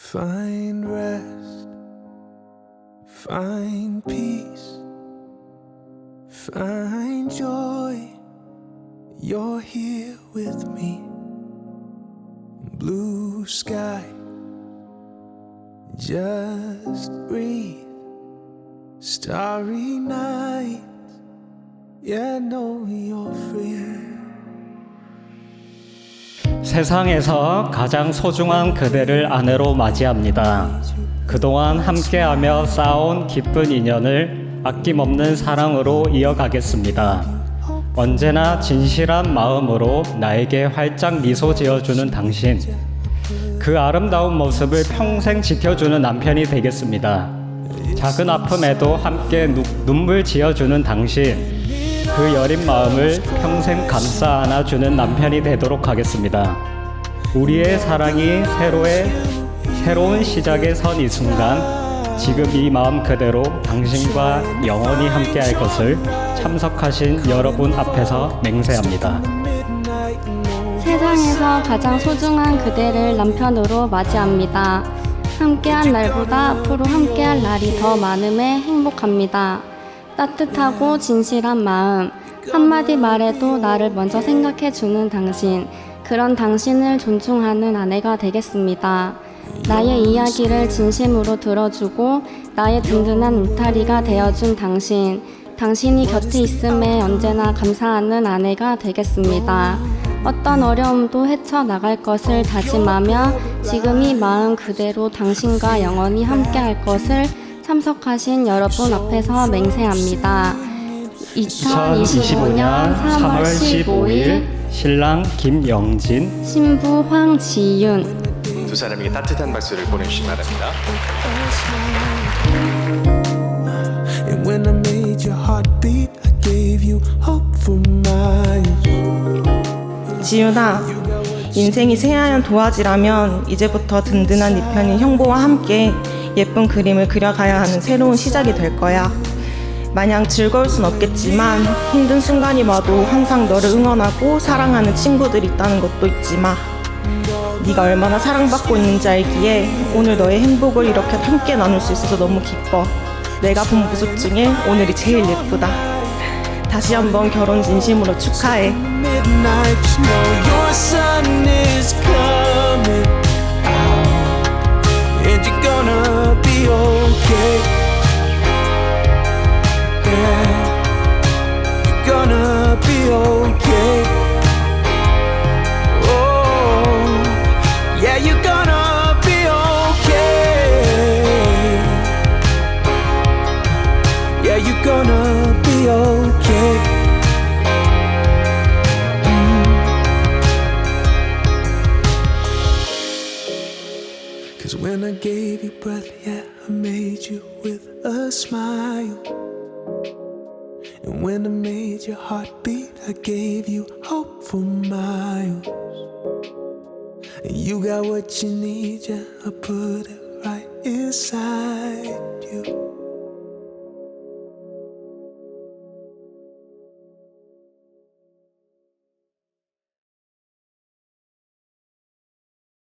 Find rest, find peace, find joy. You're here with me. Blue sky, just breathe. Starry night, yeah, know you're free. 세상에서 가장 소중한 그대를 아내로 맞이합니다. 그동안 함께하며 쌓아온 기쁜 인연을 아낌없는 사랑으로 이어가겠습니다. 언제나 진실한 마음으로 나에게 활짝 미소 지어주는 당신. 그 아름다운 모습을 평생 지켜주는 남편이 되겠습니다. 작은 아픔에도 함께 누- 눈물 지어주는 당신. 그 여린 마음을 평생 감싸 안아주는 남편이 되도록 하겠습니다. 우리의 사랑이 새로의 새로운 시작에 선 이 순간 지금 이 마음 그대로 당신과 영원히 함께할 것을 참석하신 여러분 앞에서 맹세합니다. 세상에서 가장 소중한 그대를 남편으로 맞이합니다. 함께한 날보다 앞으로 함께할 날이 더 많음에 행복합니다. 따뜻하고 진실한 마음, 한마디 말에도 나를 먼저 생각해 주는 당신, 그런 당신을 존중하는 아내가 되겠습니다. 나의 이야기를 진심으로 들어주고 나의 든든한 울타리가 되어준 당신, 당신이 곁에 있음에 언제나 감사하는 아내가 되겠습니다. 어떤 어려움도 헤쳐나갈 것을 다짐하며 지금 이 마음 그대로 당신과 영원히 함께할 것을 참석하신 여러분 앞에서 맹세합니다. 2025년 3월 15일 신랑 김영진 신부 황지윤 두 사람에게 따뜻한 박수를 보내주시기 바랍니다. And when I made your heart beat, I gave you hope for miles. 지윤아, 인생이 새하얀 도화지라면 이제부터 든든한 네 편인 형부와 함께 예쁜 그림을 그려가야 하는 새로운 시작이 될 거야. 마냥 즐거울 순 없겠지만 힘든 순간이 와도 항상 너를 응원하고 사랑하는 친구들이 있다는 것도 잊지 마. 네가 얼마나 사랑받고 있는지 알기에 오늘 너의 행복을 이렇게 함께 나눌 수 있어서 너무 기뻐. 내가 본 모습 중에 오늘이 제일 예쁘다. 다시 한번 결혼 진심으로 축하해. I gave you breath, yeah, I made you with a smile. And when I made your heart beat, I gave you hope for miles. And you got what you need, yeah, I put it right inside you.